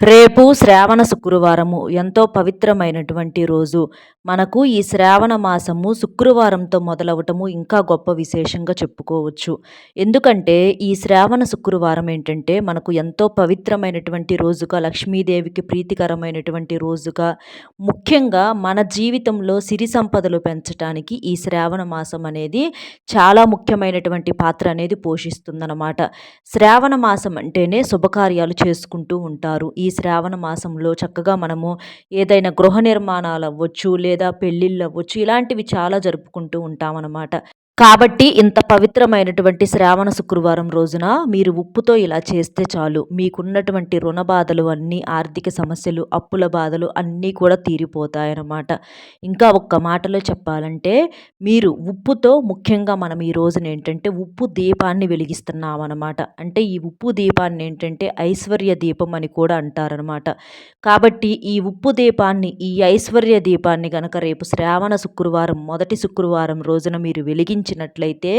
రేపు శ్రావణ శుక్రవారము. ఎంతో పవిత్రమైనటువంటి రోజు. మనకు ఈ శ్రావణ మాసము శుక్రవారంతో మొదలవటము ఇంకా గొప్ప విశేషంగా చెప్పుకోవచ్చు. ఎందుకంటే ఈ శ్రావణ శుక్రవారం ఏంటంటే మనకు ఎంతో పవిత్రమైనటువంటి రోజుగా లక్ష్మీదేవికి ప్రీతికరమైనటువంటి రోజుగా ముఖ్యంగా మన జీవితంలో సిరి సంపదలు పెంచడానికి ఈ శ్రావణ మాసం అనేది చాలా ముఖ్యమైనటువంటి పాత్ర అనేది పోషిస్తుందన్నమాట. శ్రావణ మాసం అంటేనే శుభకార్యాలు చేసుకుంటూ ఉంటారు. ఈ శ్రావణ మాసంలో చక్కగా మనము ఏదైనా గృహ నిర్మాణాలు అవ్వచ్చు లేదా పెళ్ళిళ్ళు అవ్వచ్చు ఇలాంటివి చాలా జరుపుకుంటూ ఉంటామన్నమాట. కాబట్టి ఇంత పవిత్రమైనటువంటి శ్రావణ శుక్రవారం రోజున మీరు ఉప్పుతో ఇలా చేస్తే చాలు. మీకున్నటువంటి రుణ బాధలు అన్నీ ఆర్థిక సమస్యలు అప్పుల బాధలు అన్నీ కూడా తీరిపోతాయన్నమాట. ఇంకా ఒక్క మాటలో చెప్పాలంటే మీరు ఉప్పుతో ముఖ్యంగా మనం ఈ రోజున ఏంటంటే ఉప్పు దీపాన్ని వెలిగిస్తున్నాం అనమాట అంటే ఈ ఉప్పు దీపాన్ని ఏంటంటే ఐశ్వర్య దీపం అని కూడా అంటారనమాట కాబట్టి ఈ ఉప్పు దీపాన్ని ఈ ఐశ్వర్య దీపాన్ని కనుక రేపు శ్రావణ శుక్రవారం మొదటి శుక్రవారం రోజున మీరు వెలిగించి ఇచ్చినట్లయితే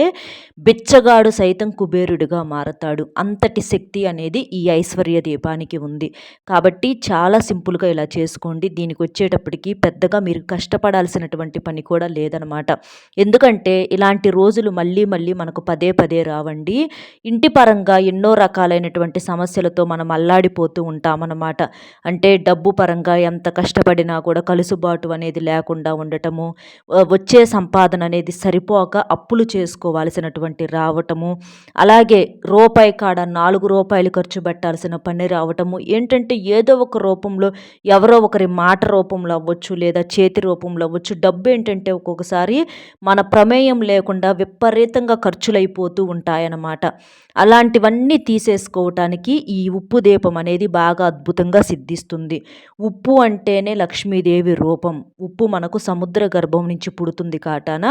బిచ్చగాడు సైతం కుబేరుడిగా మారతాడు. అంతటి శక్తి అనేది ఈ ఐశ్వర్య దీపానికి ఉంది. కాబట్టి చాలా సింపుల్గా ఇలా చేసుకోండి. దీనికి వచ్చేటప్పటికి పెద్దగా మీరు కష్టపడాల్సినటువంటి పని కూడా లేదనమాట. ఎందుకంటే ఇలాంటి రోజులు మళ్ళీ మళ్ళీ మనకు పదే పదే రావండి. ఇంటి పరంగా ఎన్నో రకాలైనటువంటి సమస్యలతో మనం అల్లాడిపోతూ ఉంటామన్నమాట. అంటే డబ్బు పరంగా ఎంత కష్టపడినా కూడా కలుసుబాటు అనేది లేకుండా ఉండటము వచ్చే సంపాదన అనేది సరిపోక అప్పులు చేసుకోవాల్సినటువంటి రావటము అలాగే రూపాయి కాడ నాలుగు రూపాయలు ఖర్చు పెట్టాల్సిన పని రావటము ఏంటంటే ఏదో ఒక రూపంలో ఎవరో ఒకరి మాట రూపంలో అవ్వచ్చు లేదా చేతి రూపంలో అవ్వచ్చు. డబ్బు ఏంటంటే ఒక్కొక్కసారి మన ప్రమేయం లేకుండా విపరీతంగా ఖర్చులైపోతూ ఉంటాయన్నమాట. అలాంటివన్నీ తీసేసుకోవటానికి ఈ ఉప్పు దీపం అనేది బాగా అద్భుతంగా సిద్ధిస్తుంది. ఉప్పు అంటేనే లక్ష్మీదేవి రూపం. ఉప్పు మనకు సముద్ర గర్భం నుంచి పుడుతుంది కాటాన.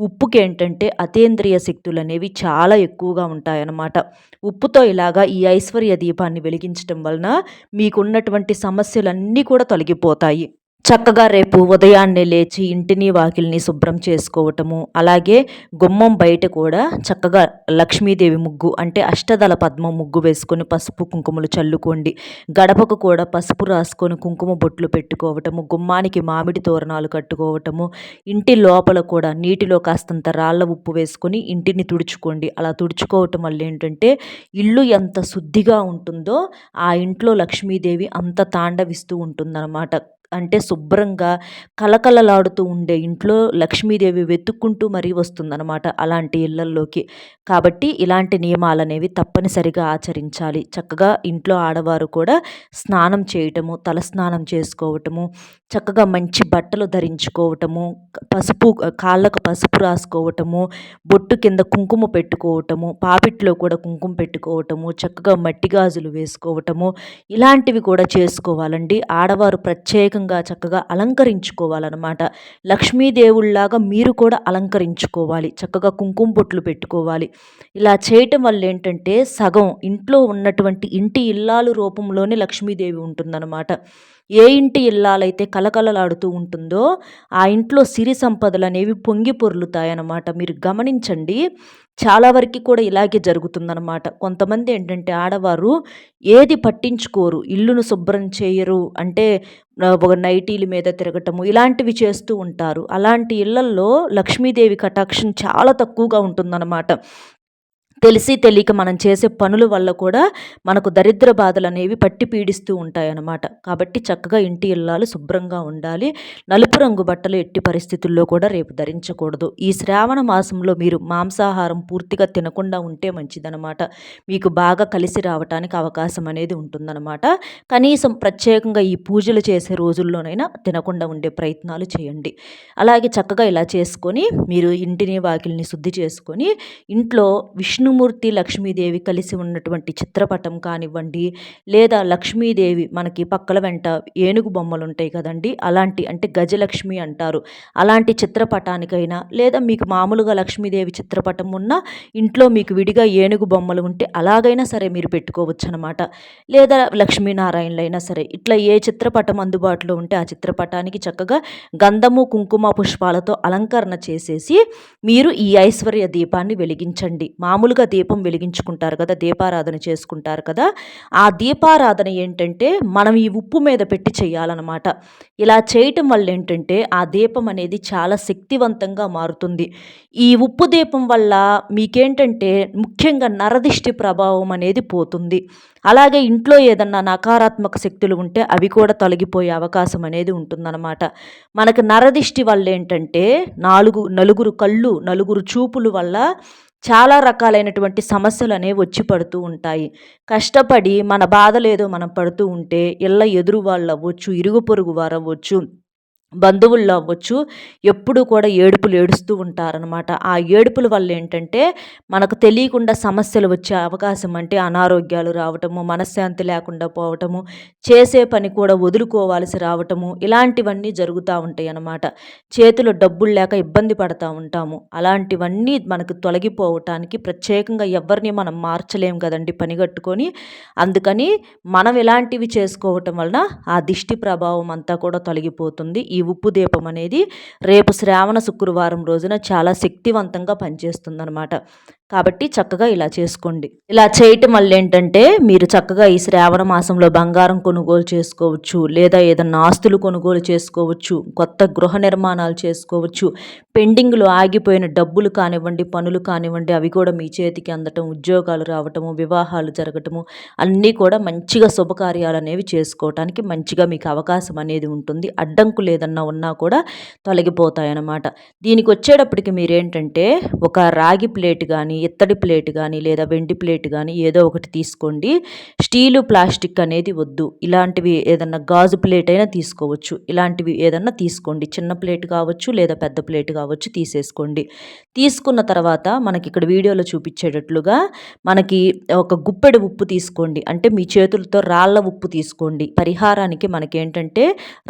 ఉప్పుకి ఏంటంటే అతేంద్రియ శక్తులు అనేవి చాలా ఎక్కువగా ఉంటాయన్నమాట. ఉప్పుతో ఇలాగా ఈ ఐశ్వర్య దీపాన్ని వెలిగించడం వలన మీకున్నటువంటి సమస్యలన్నీ కూడా తొలగిపోతాయి. చక్కగా రేపు ఉదయాన్నే లేచి ఇంటిని వాకిల్ని శుభ్రం చేసుకోవటము అలాగే గుమ్మం బయట కూడా చక్కగా లక్ష్మీదేవి ముగ్గు అంటే అష్టదళ పద్మ ముగ్గు వేసుకొని పసుపు కుంకుమలు చల్లుకోండి. గడపకు కూడా పసుపు రాసుకొని కుంకుమ బొట్లు పెట్టుకోవటము గుమ్మానికి మామిడి తోరణాలు కట్టుకోవటము ఇంటి లోపల కూడా నీటిలో కాస్తంత రాళ్ళ ఉప్పు వేసుకొని ఇంటిని తుడుచుకోండి. అలా తుడుచుకోవటం వల్ల ఏంటంటే ఇల్లు ఎంత శుద్ధిగా ఉంటుందో ఆ ఇంట్లో లక్ష్మీదేవి అంత తాండవిస్తూ ఉంటుందన్నమాట. అంటే శుభ్రంగా కలకలలాడుతూ ఉండే ఇంట్లో లక్ష్మీదేవి వెతుక్కుంటూ మరీ వస్తుందన్నమాట అలాంటి ఇళ్ళల్లోకి. కాబట్టి ఇలాంటి నియమాలు అనేవి తప్పనిసరిగా ఆచరించాలి. చక్కగా ఇంట్లో ఆడవారు కూడా స్నానం చేయటము తల స్నానం చేసుకోవటము చక్కగా మంచి బట్టలు ధరించుకోవటము పసుపు కాళ్ళకు పసుపు రాసుకోవటము బొట్టు కింద కుంకుమ పెట్టుకోవటము పాపిట్లో కూడా కుంకుమ పెట్టుకోవటము చక్కగా మట్టి గాజులు వేసుకోవటము ఇలాంటివి కూడా చేసుకోవాలండి. ఆడవారు ప్రత్యేక ప్రత్యేకంగా చక్కగా అలంకరించుకోవాలన్నమాట. లక్ష్మీదేవుళ్ళాగా మీరు కూడా అలంకరించుకోవాలి. చక్కగా కుంకుమ బొట్లు పెట్టుకోవాలి. ఇలా చేయటం వల్ల ఏంటంటే సగం ఇంట్లో ఉన్నటువంటి ఇంటి ఇల్లాలు రూపంలోనే లక్ష్మీదేవి ఉంటుందన్నమాట. ఏ ఇంటి ఇల్లాలైతే కలకలలాడుతూ ఉంటుందో ఆ ఇంట్లో సిరి సంపదలు అనేవి పొంగి పొర్లుతాయన్నమాట. మీరు గమనించండి చాలా వరకు కూడా ఇలాగే జరుగుతుందన్నమాట. కొంతమంది ఏంటంటే ఆడవారు ఏది పట్టించుకోరు ఇల్లును శుభ్రం చేయరు అంటే ఒక నైటీల మీద తిరగటము ఇలాంటివి చేస్తూ ఉంటారు. అలాంటి ఇళ్ళల్లో లక్ష్మీదేవి కటాక్షం చాలా తక్కువగా ఉంటుందన్నమాట. తెలిసి తెలియక మనం చేసే పనుల వల్ల కూడా మనకు దరిద్ర బాధలు అనేవి పట్టి పీడిస్తూ ఉంటాయన్నమాట. కాబట్టి చక్కగా ఇంటి ఇల్లాలు శుభ్రంగా ఉండాలి. నలుపు రంగు బట్టలు ఎట్టి పరిస్థితుల్లో కూడా రేపు ధరించకూడదు. ఈ శ్రావణ మాసంలో మీరు మాంసాహారం పూర్తిగా తినకుండా ఉంటే మంచిదనమాట మీకు బాగా కలిసి రావటానికి అవకాశం అనేది ఉంటుందన్నమాట. కనీసం ప్రత్యేకంగా ఈ పూజలు చేసే రోజుల్లోనైనా తినకుండా ఉండే ప్రయత్నాలు చేయండి. అలాగే చక్కగా ఇలా చేసుకొని మీరు ఇంటిని వాకిల్ని శుద్ధి చేసుకొని ఇంట్లో విష్ణు విష్ణుమూర్తి లక్ష్మీదేవి కలిసి ఉన్నటువంటి చిత్రపటం కానివ్వండి లేదా లక్ష్మీదేవి మనకి పక్కల వెంట ఏనుగు బొమ్మలు ఉంటాయి కదండి అలాంటి అంటే గజలక్ష్మి అంటారు. అలాంటి చిత్రపటానికైనా లేదా మీకు మామూలుగా లక్ష్మీదేవి చిత్రపటం ఉన్న ఇంట్లో మీకు విడిగా ఏనుగు బొమ్మలు ఉంటే అలాగైనా సరే మీరు పెట్టుకోవచ్చు అనమాట లేదా లక్ష్మీనారాయణలైనా సరే ఇట్లా ఏ చిత్రపటం అందుబాటులో ఉంటే ఆ చిత్రపటానికి చక్కగా గంధము కుంకుమ పుష్పాలతో అలంకరణ చేసేసి మీరు ఈ ఐశ్వర్య దీపాన్ని వెలిగించండి. మామూలుగా మామూలుగా దీపం వెలిగించుకుంటారు కదా దీపారాధన చేసుకుంటారు కదా ఆ దీపారాధన ఏంటంటే మనం ఈ ఉప్పు మీద పెట్టి చేయాలన్నమాట. ఇలా చేయటం వల్ల ఏంటంటే ఆ దీపం అనేది చాలా శక్తివంతంగా మారుతుంది. ఈ ఉప్పు దీపం వల్ల మీకేంటంటే ముఖ్యంగా నరదిష్టి ప్రభావం అనేది పోతుంది. అలాగే ఇంట్లో ఏదన్నా నకారాత్మక శక్తులు ఉంటే అవి కూడా తొలగిపోయే అవకాశం అనేది ఉంటుందన్నమాట. మనకు నరదిష్టి వల్ల ఏంటంటే నాలుగు నలుగురు కళ్ళు నలుగురు చూపులు వల్ల చాలా రకాలైనటువంటి సమస్యలు అనేవి వచ్చి పడుతూ ఉంటాయి. కష్టపడి మన బాధలేదో మనం పడుతూ ఉంటే ఇళ్ళ ఎదురు వాళ్ళు అవ్వచ్చు ఇరుగు పొరుగు వారు అవ్వచ్చు బంధువుల్లో అవ్వచ్చు ఎప్పుడూ కూడా ఏడుపులు ఏడుస్తూ ఉంటారనమాట ఆ ఏడుపుల వల్ల ఏంటంటే మనకు తెలియకుండా సమస్యలు వచ్చే అవకాశం అంటే అనారోగ్యాలు రావటము మనశ్శాంతి లేకుండా పోవటము చేసే పని కూడా వదులుకోవాల్సి రావటము ఇలాంటివన్నీ జరుగుతూ ఉంటాయి అన్నమాట చేతిలో డబ్బులు లేక ఇబ్బంది పడతా ఉంటాము. అలాంటివన్నీ మనకు తొలగిపోవటానికి ప్రత్యేకంగా ఎవరిని మనం మార్చలేం కదండి పని కట్టుకొని. అందుకని మనం ఇలాంటివి చేసుకోవటం వలన ఆ దిష్టి ప్రభావం అంతా కూడా తొలగిపోతుంది. ఈ ఉప్పు దీపం అనేది రేపు శ్రావణ శుక్రవారం రోజున చాలా శక్తివంతంగా పనిచేస్తుందన్నమాట. కాబట్టి చక్కగా ఇలా చేసుకోండి. ఇలా చేయటం వల్ల ఏంటంటే మీరు చక్కగా ఈ శ్రావణ మాసంలో బంగారం కొనుగోలు చేసుకోవచ్చు లేదా ఏదన్నా ఆస్తులు కొనుగోలు చేసుకోవచ్చు కొత్త గృహ నిర్మాణాలు చేసుకోవచ్చు పెండింగ్లో ఆగిపోయిన డబ్బులు కానివ్వండి పనులు కానివ్వండి అవి కూడా మీ చేతికి అందటం ఉద్యోగాలు రావటము వివాహాలు జరగటము అన్నీ కూడా మంచిగా శుభకార్యాలు అనేవి చేసుకోవటానికి మంచిగా మీకు అవకాశం అనేది ఉంటుంది. అడ్డంకులు ఏదన్నా ఉన్నా కూడా తొలగిపోతాయన్నమాట. దీనికి వచ్చేటప్పటికి మీరేంటంటే ఒక రాగి ప్లేట్ కానీ కానీ ఇత్తడి ప్లేట్ కానీ లేదా వెండి ప్లేట్ కానీ ఏదో ఒకటి తీసుకోండి. స్టీలు ప్లాస్టిక్ అనేది వద్దు. ఇలాంటివి ఏదన్నా గాజు ప్లేట్ అయినా తీసుకోవచ్చు. ఇలాంటివి ఏదన్నా తీసుకోండి. చిన్న ప్లేట్ కావచ్చు లేదా పెద్ద ప్లేట్ కావచ్చు తీసేసుకోండి. తీసుకున్న తర్వాత మనకి ఇక్కడ వీడియోలో చూపించేటట్లుగా మనకి ఒక గుప్పెడు ఉప్పు తీసుకోండి. అంటే మీ చేతులతో రాళ్ళ ఉప్పు తీసుకోండి. పరిహారానికి మనకేంటంటే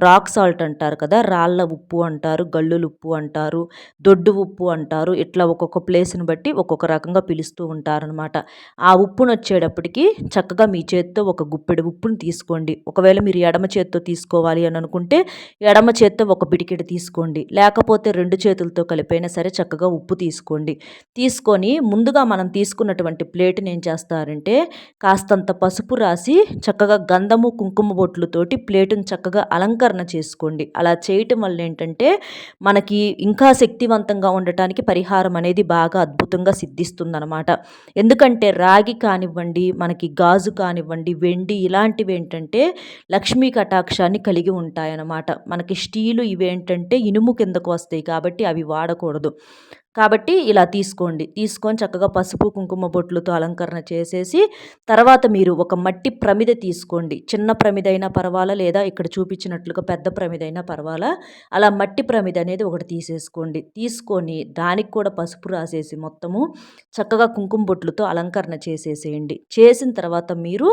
రాక్ సాల్ట్ అంటారు కదా రాళ్ళ ఉప్పు అంటారు గల్లులు ఉప్పు అంటారు దొడ్డు ఉప్పు అంటారు. ఇట్లా ఒక్కొక్క ప్లేస్ని బట్టి ఒక్కొక్క రకంగా పిలుస్తూ ఉంటారనమాట ఆ ఉప్పును వచ్చేటప్పటికి చక్కగా మీ చేత్తో ఒక గుప్పెడు ఉప్పును తీసుకోండి. ఒకవేళ మీరు ఎడమ చేత్తో తీసుకోవాలి అని అనుకుంటే ఎడమ చేత్తో ఒక పిడికెడు తీసుకోండి. లేకపోతే రెండు చేతులతో కలిపైనా సరే చక్కగా ఉప్పు తీసుకోండి. తీసుకొని ముందుగా మనం తీసుకున్నటువంటి ప్లేట్ని ఏం చేస్తారంటే కాస్తంత పసుపు రాసి చక్కగా గంధము కుంకుమ బొట్లుతోటి ప్లేటును చక్కగా అలంకరణ చేసుకోండి. అలా చేయటం వల్ల ఏంటంటే మనకి ఇంకా శక్తివంతంగా ఉండటానికి పరిహారం అనేది బాగా అద్భుతంగా సిద్ధి అనమాట ఎందుకంటే రాగి కానివ్వండి మనకి గాజు కానివ్వండి వెండి ఇలాంటివి ఏంటంటే లక్ష్మీ కటాక్షాన్ని కలిగి ఉంటాయన్నమాట. మనకి స్టీలు ఇవేంటంటే ఇనుము కిందకు వస్తాయి కాబట్టి అవి వాడకూడదు. కాబట్టి ఇలా తీసుకోండి. తీసుకొని చక్కగా పసుపు కుంకుమ బొట్లతో అలంకరణ చేసేసి తర్వాత మీరు ఒక మట్టి ప్రమిద తీసుకోండి. చిన్న ప్రమిద అయినా పర్వాలా లేదా ఇక్కడ చూపించినట్లుగా పెద్ద ప్రమిద అయినా పర్వాలా. అలా మట్టి ప్రమిద అనేది ఒకటి తీసేసుకోండి. తీసుకొని దానికి కూడా పసుపు రాసేసి మొత్తము చక్కగా కుంకుమ బొట్లతో అలంకరణ చేసేసేయండి. చేసిన తర్వాత మీరు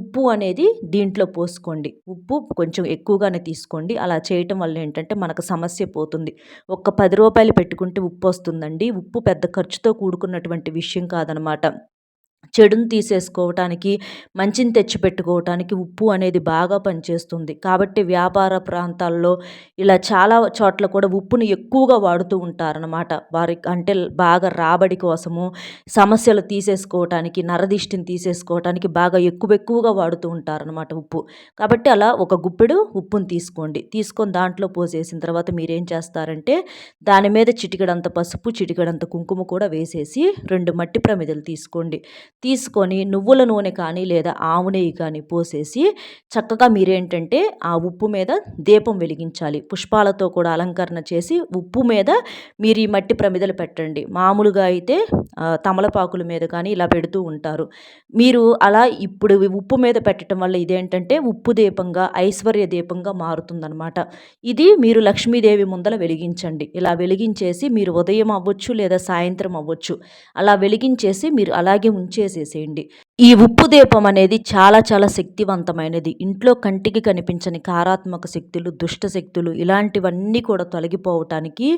ఉప్పు అనేది దీంట్లో పోసుకోండి. ఉప్పు కొంచెం ఎక్కువగానే తీసుకోండి. అలా చేయటం వల్ల ఏంటంటే మనకు సమస్య పోతుంది. ఒక్క పది రూపాయలు పెట్టుకుంటే ఉప్పు వస్తుంది? ఉంటుందండి ఉప్పు పెద్ద ఖర్చుతో కూడుకున్నటువంటి విషయం కాదనమాట. చెడును తీసేసుకోవటానికి మంచిని తెచ్చిపెట్టుకోవటానికి ఉప్పు అనేది బాగా పనిచేస్తుంది. కాబట్టి వ్యాపార ప్రాంతాల్లో ఇలా చాలా చోట్ల కూడా ఉప్పుని ఎక్కువగా వాడుతూ ఉంటారనమాట వారి అంటే బాగా రాబడి కోసము సమస్యలు తీసేసుకోవటానికి నరదిష్టిని తీసేసుకోవటానికి బాగా ఎక్కువ ఎక్కువగా వాడుతూ ఉంటారనమాట ఉప్పు. కాబట్టి అలా ఒక గుప్పెడు ఉప్పును తీసుకోండి. తీసుకొని దాంట్లో పోసేసిన తర్వాత మీరేం చేస్తారంటే దాని మీద చిటికడంత పసుపు చిటికడంత కుంకుమ కూడా వేసేసి రెండు మట్టి ప్రమిదలు తీసుకోండి. తీసుకొని నువ్వుల నూనె కానీ లేదా ఆవు నెయ్యి కానీ పోసేసి చక్కగా మీరేంటంటే ఆ ఉప్పు మీద దీపం వెలిగించాలి. పుష్పాలతో కూడా అలంకరణ చేసి ఉప్పు మీద మీరు ఈ మట్టి ప్రమిదలు పెట్టండి. మామూలుగా అయితే తమలపాకుల మీద కానీ ఇలా పెడుతూ ఉంటారు. మీరు అలా ఇప్పుడు ఉప్పు మీద పెట్టడం వల్ల ఇదేంటంటే ఉప్పు దీపంగా ఐశ్వర్య దీపంగా మారుతుందనమాట ఇది మీరు లక్ష్మీదేవి ముందల వెలిగించండి. ఇలా వెలిగించేసి మీరు ఉదయం అవ్వచ్చు లేదా సాయంత్రం అవ్వచ్చు. అలా వెలిగించేసి మీరు అలాగే ఉంచేసి చేసేసేయండి. ఈ ఉప్పు దీపం అనేది చాలా చాలా శక్తివంతమైనది. ఇంట్లో కంటికి కనిపించని కారాత్మక శక్తులు దుష్ట శక్తులు ఇలాంటివన్నీ కూడా తొలగిపోవటానికి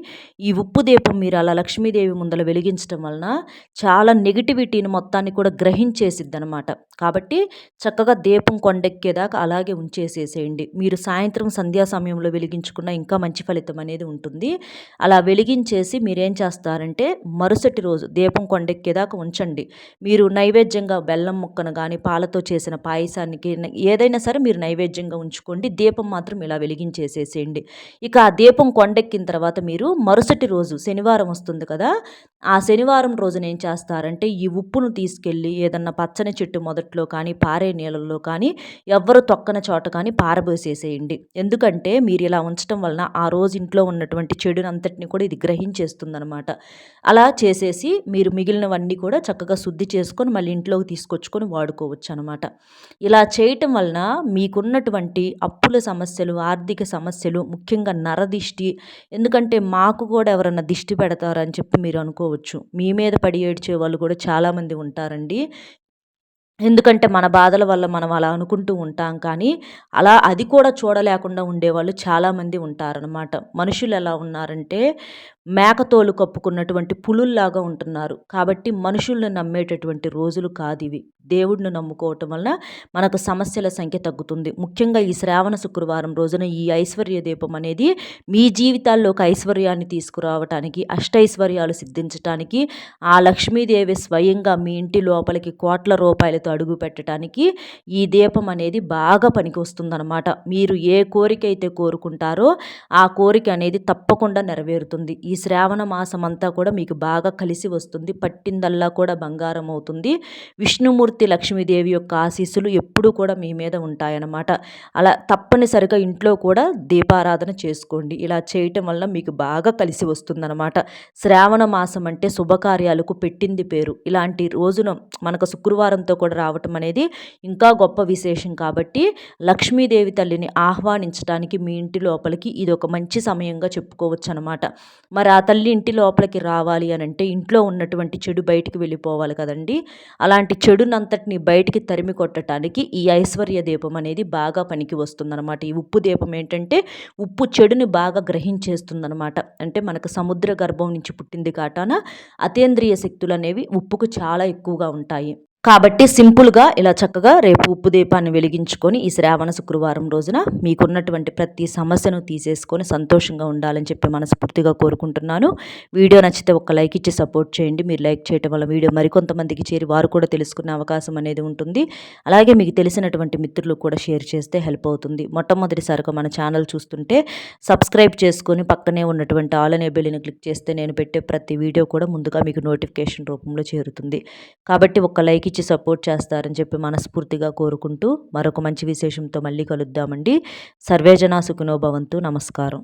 ఈ ఉప్పు దీపం మీరు అలా లక్ష్మీదేవి ముందల వెలిగించడం వలన చాలా నెగిటివిటీని మొత్తాన్ని కూడా గ్రహించేసిద్ది అనమాట కాబట్టి చక్కగా దీపం కొండెక్కేదాకా అలాగే ఉంచేసేసేయండి. మీరు సాయంత్రం సంధ్యా సమయంలో వెలిగించుకున్న ఇంకా మంచి ఫలితం అనేది ఉంటుంది. అలా వెలిగించేసి మీరేం చేస్తారంటే మరుసటి రోజు దీపం కొండెక్కేదాకా ఉంచండి. మీరు నైవేద్యంగా బెల్లం బెల్లం ముక్కను కానీ పాలతో చేసిన పాయసానికి ఏదైనా సరే మీరు నైవేద్యంగా ఉంచుకోండి. దీపం మాత్రం ఇలా వెలిగించేసేసేయండి. ఇక ఆ దీపం కొండెక్కిన తర్వాత మీరు మరుసటి రోజు శనివారం వస్తుంది కదా ఆ శనివారం రోజున ఏం చేస్తారంటే ఈ ఉప్పును తీసుకెళ్ళి ఏదన్నా పచ్చని చెట్టు మొదట్లో కానీ పారే నీళ్ళల్లో కానీ ఎవ్వరు తొక్కన చోట కానీ పారబోసేసేయండి. ఎందుకంటే మీరు ఇలా ఉంచడం వలన ఆ రోజు ఇంట్లో ఉన్నటువంటి చెడునంతటిని కూడా ఇది గ్రహించేస్తుందనమాట అలా చేసేసి మీరు మిగిలినవన్నీ కూడా చక్కగా శుద్ధి చేసుకొని మళ్ళీ ఇంట్లోకి తీసుకొని తీసుకొచ్చుకొని వాడుకోవచ్చు అనమాట ఇలా చేయటం వలన మీకున్నటువంటి అప్పుల సమస్యలు ఆర్థిక సమస్యలు ముఖ్యంగా నరదిష్టి ఎందుకంటే మాకు కూడా ఎవరన్నా దిష్టి పెడతారని చెప్పి మీరు అనుకోవచ్చు. మీ మీద పడి ఏడ్చే వాళ్ళు కూడా చాలామంది ఉంటారండి. ఎందుకంటే మన బాధల వల్ల మనం అలా అనుకుంటూ ఉంటాం కానీ అలా అది కూడా చూడలేకుండా ఉండేవాళ్ళు చాలామంది ఉంటారనమాట. మనుషులు ఎలా ఉన్నారంటే మేకతోలు కప్పుకున్నటువంటి పులుల్లాగా ఉంటున్నారు. కాబట్టి మనుషుల్ని నమ్మేటటువంటి రోజులు కాదు ఇవి దేవుడిని నమ్ముకోవటం వలన మనకు సమస్యల సంఖ్య తగ్గుతుంది. ముఖ్యంగా ఈ శ్రావణ శుక్రవారం రోజున ఈ ఐశ్వర్య దీపం అనేది మీ జీవితాల్లోకి ఐశ్వర్యాన్ని తీసుకురావటానికి అష్టైశ్వర్యాలు సిద్ధించటానికి ఆ లక్ష్మీదేవి స్వయంగా మీ ఇంటి లోపలికి కోట్ల రూపాయలతో అడుగు పెట్టడానికి ఈ దీపం అనేది బాగా పనికి వస్తుందన్నమాట. మీరు ఏ కోరిక అయితే కోరుకుంటారో ఆ కోరిక అనేది తప్పకుండా నెరవేరుతుంది. ఈ ఈ శ్రావణ మాసం అంతా కూడా మీకు బాగా కలిసి వస్తుంది. పట్టిందల్లా కూడా బంగారం అవుతుంది. విష్ణుమూర్తి లక్ష్మీదేవి యొక్క ఆశీస్సులు ఎప్పుడూ కూడా మీ మీద ఉంటాయన్నమాట. అలా తప్పనిసరిగా ఇంట్లో కూడా దీపారాధన చేసుకోండి. ఇలా చేయటం వల్ల మీకు బాగా కలిసి వస్తుందన్నమాట. శ్రావణ మాసం అంటే శుభకార్యాలకు పెట్టింది పేరు. ఇలాంటి రోజున మనకు శుక్రవారంతో కూడా రావటం అనేది ఇంకా గొప్ప విశేషం కాబట్టి లక్ష్మీదేవి తల్లిని ఆహ్వానించడానికి మీ ఇంటి లోపలికి ఇది ఒక మంచి సమయంగా చెప్పుకోవచ్చు అనమాట మరి ఆ తల్లి ఇంటి లోపలికి రావాలి అని అంటే ఇంట్లో ఉన్నటువంటి చెడు బయటికి వెళ్ళిపోవాలి కదండి. అలాంటి చెడునంతటిని బయటికి తరిమి కొట్టడానికి ఈ ఐశ్వర్య దీపం అనేది బాగా పనికి వస్తుందన్నమాట. ఈ ఉప్పు దీపం ఏంటంటే ఉప్పు చెడుని బాగా గ్రహించేస్తుందన్నమాట. అంటే మనకు సముద్ర గర్భం నుంచి పుట్టింది కాటాన అతేంద్రియ శక్తులు అనేవి ఉప్పుకు చాలా ఎక్కువగా ఉంటాయి. కాబట్టి సింపుల్గా ఇలా చక్కగా రేపు ఉప్పు దీపాన్ని వెలిగించుకొని ఈ శ్రావణ శుక్రవారం రోజున మీకున్నటువంటి ప్రతి సమస్యను తీసేసుకొని సంతోషంగా ఉండాలని చెప్పి మనస్ఫూర్తిగా కోరుకుంటున్నాను. వీడియో నచ్చితే ఒక లైక్ ఇచ్చి సపోర్ట్ చేయండి. మీరు లైక్ చేయడం వల్ల వీడియో మరికొంతమందికి చేరి వారు కూడా తెలుసుకునే అవకాశం అనేది ఉంటుంది. అలాగే మీకు తెలిసినటువంటి మిత్రులు కూడా షేర్ చేస్తే హెల్ప్ అవుతుంది. మొట్టమొదటిసారిగా మన ఛానల్ చూస్తుంటే సబ్స్క్రైబ్ చేసుకొని పక్కనే ఉన్నటువంటి ఆల్ అనే బెల్లిని క్లిక్ చేస్తే నేను పెట్టే ప్రతి వీడియో కూడా ముందుగా మీకు నోటిఫికేషన్ రూపంలో చేరుతుంది. కాబట్టి ఒక లైక్ ఇచ్చి సపోర్ట్ చేస్తారని చెప్పి మనస్ఫూర్తిగా కోరుకుంటూ మరొక మంచి విశేషంతో మళ్ళీ కలుద్దామండి. సర్వేజనా సుఖనోభవంతు నమస్కారం.